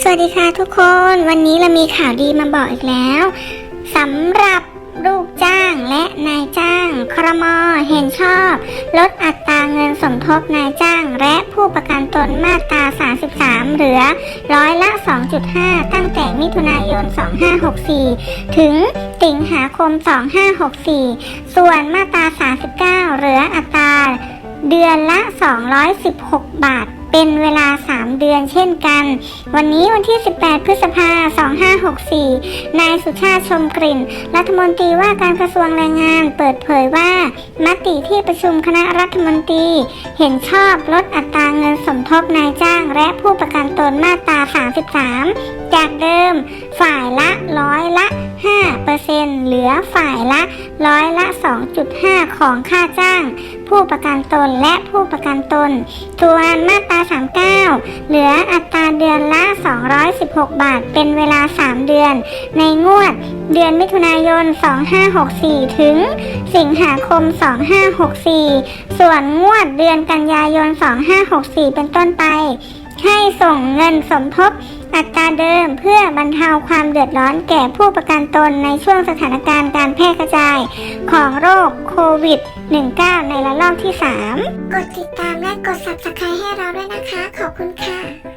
สวัสดีค่ะทุกคนวันนี้เรามีข่าวดีมาบอกอีกแล้วสำหรับลูกจ้างและนายจ้าง ครมเห็นชอบ ลดอัตราเงินสมทบนายจ้าง และผู้ประกันตนมาตรา 33 เหลือร้อยละ 2.5 ตั้งแต่มิถุนายน 2564 ถึงสิงหาคม 2564 ส่วนมาตรา 39 เหลืออัตรา เดือนละ 216 บาท เป็นเวลา 3 เดือนเช่นกัน วันนี้วันที่ 18 พฤษภา 2564 นายสุชาติชมกลิ่น รัฐมนตรีว่าการกระทรวงแรงงานเปิดเผยว่า มติที่ประชุมคณะรัฐมนตรี เห็นชอบลดอัตราเงินสมทบนายจ้างและผู้ประกันตนมาตรา 33 จากเดิม ฝ่ายละร้อยละ 5 เหลือฝ่ายละร้อยละ 2.5 ของค่าจ้าง ผู้ประกันตนและผู้ประกันตน ส่วนมาตรา 39 เหลืออัตราเดือนละ 216 บาท เป็นเวลา 3 เดือน ในงวด เดือนมิถุนายน 2564 ถึง สิงหาคม 2564 ส่วนงวดเดือนกันยายน 2564 เป็นต้นไป ให้ส่งเงินสมทบอัตราเดิมเพื่อบรรเทาความเดือดร้อนแก่ผู้ประกันตนในช่วงสถานการณ์การแพร่กระจายของโรคโควิด 19 ในระลอกที่ 3 กดติดตามและกด subscribe ให้เราด้วยนะคะ ขอบคุณค่ะ